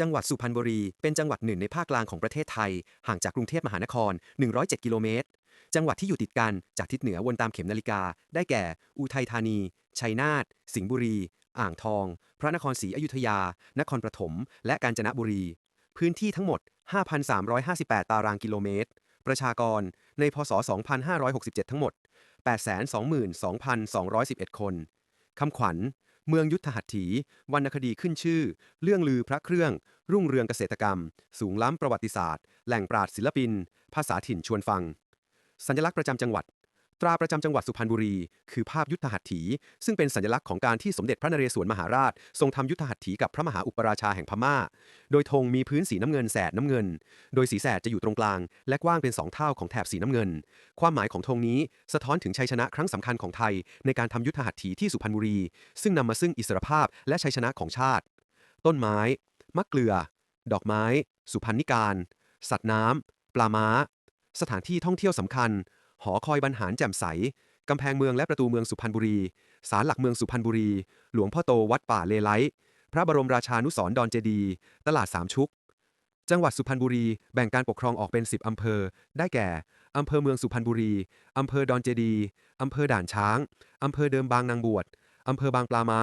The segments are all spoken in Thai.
จังหวัดสุพรรณบุรี เป็นจังหวัดหนึ่งในภาคกลางของประเทศไทย ห่างจากกรุงเทพมหานคร 107 กิโลเมตร จังหวัดที่อยู่ติดกันจากทิศเหนือวนตามเข็มนาฬิกา ได้แก่ อุทัยธานี ชัยนาท สิงห์บุรี อ่างทอง พระนครศรีอยุธยา นครปฐม และกาญจนบุรี พื้นที่ทั้งหมด 5,358 ตารางกิโลเมตร ประชากร ในพศ 2567 ทั้งหมด 822,211 คน คำขวัญ เมืองยุทธหัตถี วรรณคดีขึ้นชื่อ เรื่องลือพระเครื่อง รุ่งเรืองเกษตรกรรม สูงล้ำประวัติศาสตร์ แหล่งปราดศิลปิน ภาษาถิ่นชวนฟัง สัญลักษณ์ประจำจังหวัด ตราประจำจังหวัดสุพรรณบุรี คือภาพยุทธหัตถี ซึ่งเป็นสัญลักษณ์ของการที่สมเด็จพระนเรศวรมหาราช ทรงทำยุทธหัตถีกับพระมหาอุปราชาแห่งพม่า โดยธงมีพื้นสีน้ำเงินแสดน้ำเงิน โดยสีแสดจะอยู่ตรงกลาง และกว้างเป็นสองเท่าของแถบสีน้ำเงิน ความหมายของธงนี้สะท้อนถึงชัยชนะครั้งสำคัญของไทย ในการทำยุทธหัตถีที่สุพรรณบุรี ซึ่งนำมาซึ่งอิสรภาพและชัยชนะของชาติ ต้นไม้ มะเกลือ ดอกไม้ สุพรรณิการ สัตว์น้ำปลาม้า สถานที่ท่องเที่ยวสำคัญ หอคอยบรรหารแจ่มใส กำแพงเมืองและประตูเมืองสุพรรณบุรี ศาลหลักเมืองสุพรรณบุรี หลวงพ่อโตวัดป่าเลไลพระบรมราชานุสรดอนเจดี ตลาดสามชุก จังหวัดสุพรรณบุรีแบ่งการปกครองออกเป็น 10 อำเภอ ได้แก่ อำเภอเมืองสุพรรณบุรี อำเภอดอนเจดี อำเภอด่านช้าง อำเภอเดิมบางนางบวช อำเภอบางปลาม้า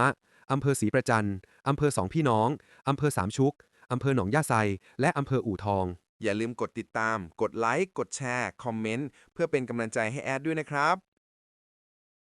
อำเภอศรีประจัน อำเภอสองพี่น้อง อำเภอสามชุก อำเภอหนองย่าไซ และอำเภออู่ทอง อย่าลืมกดติดตาม กดไลค์ กดแชร์ คอมเมนต์ เพื่อเป็นกำลังใจให้แอดด้วยนะครับ